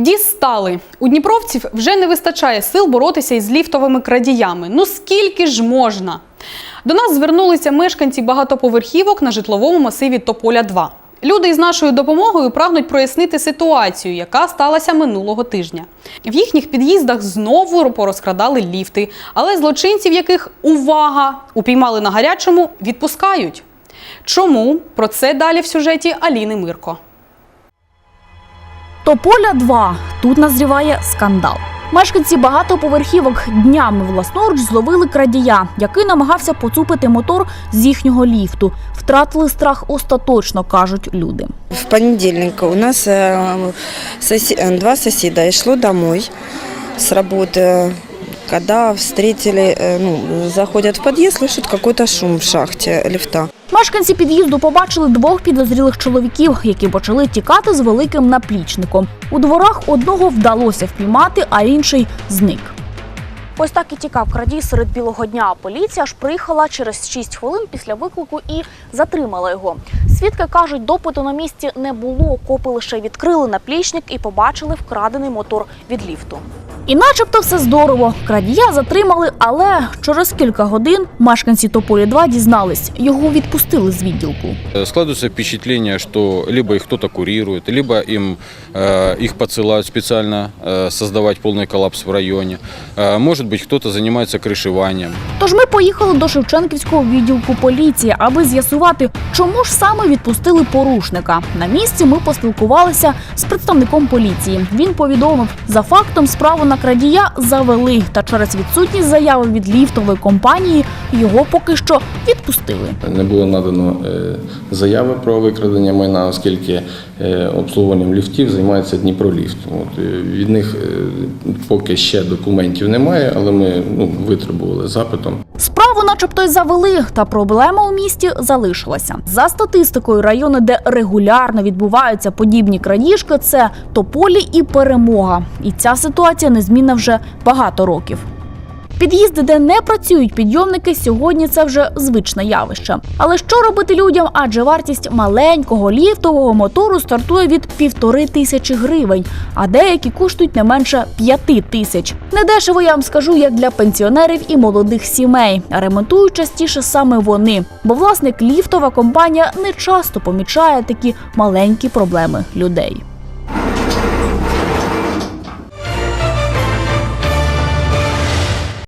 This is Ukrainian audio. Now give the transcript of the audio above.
Дістали у дніпровців вже не вистачає сил боротися із ліфтовими крадіями. Ну скільки ж можна? До нас звернулися мешканці багатоповерхівок на житловому масиві Тополя 2 Люди із нашою допомогою прагнуть прояснити ситуацію, яка сталася минулого тижня. В їхніх під'їздах знову порозкрадали ліфти, але злочинців, яких увага упіймали на гарячому, відпускають. Чому про це далі в сюжеті Аліни Мирко? Тополя 2 тут назріває скандал. Мешканці багатоповерхівок днями власноруч зловили крадія, який намагався поцупити мотор з їхнього ліфту. Втратили страх остаточно, кажуть люди. В понедельник у нас э, соси- э, два соседа йшло домой с работы. Когда встретили, э, ну, заходят в подъезд, слышат какой-то шум в шахте лифта. Мешканці під'їзду побачили двох підозрілих чоловіків, які почали тікати з великим наплічником. У дворах одного вдалося впіймати, а інший зник. Ось так і тікав крадій серед білого дня. Поліція ж приїхала через 6 хвилин після виклику і затримала його. Свідки кажуть, допиту на місці не було. Копи лише відкрили наплічник і побачили вкрадений мотор від ліфту. І начебто все здорово. Крадія затримали, але через кілька годин мешканці Тополі 2 дізнались, його відпустили з відділку. Э, Складывается впечатление, что либо их кто-то курирует, либо им э, их подсылают специально э, создавать полный коллапс в районе. Э, может быть, кто-то занимается крышеванием. Тож ми поїхали до Шевченківського відділку поліції, аби з'ясувати, чому ж саме відпустили порушника. На місці ми поспілкувалися з представником поліції. Він повідомив, за фактом справу на крадія завели, та через відсутність заяви від ліфтової компанії його поки що відпустили. Не було надано е, заяви про викрадення майна, оскільки е, обслуговуванням ліфтів займається Дніпроліфт. От, е, від них поки ще документів немає, але ми ну, витребували запитом. Справу, начебто, й завели, та проблема у місті залишилася. За статистикою, райони, де регулярно відбуваються подібні крадіжки, це Тополі і Перемога. І ця ситуація незмінна вже багато років. Під'їзди, де не працюють підйомники, сьогодні це вже звичне явище. Але що робити людям? Адже вартість маленького ліфтового мотору стартує від півтори тисячі гривень, а деякі коштують не менше п'яти тисяч. Недешево я вам скажу, як для пенсіонерів і молодих сімей. Ремонтують частіше саме вони, бо власник ліфтова компанія не часто помічає такі маленькі проблеми людей.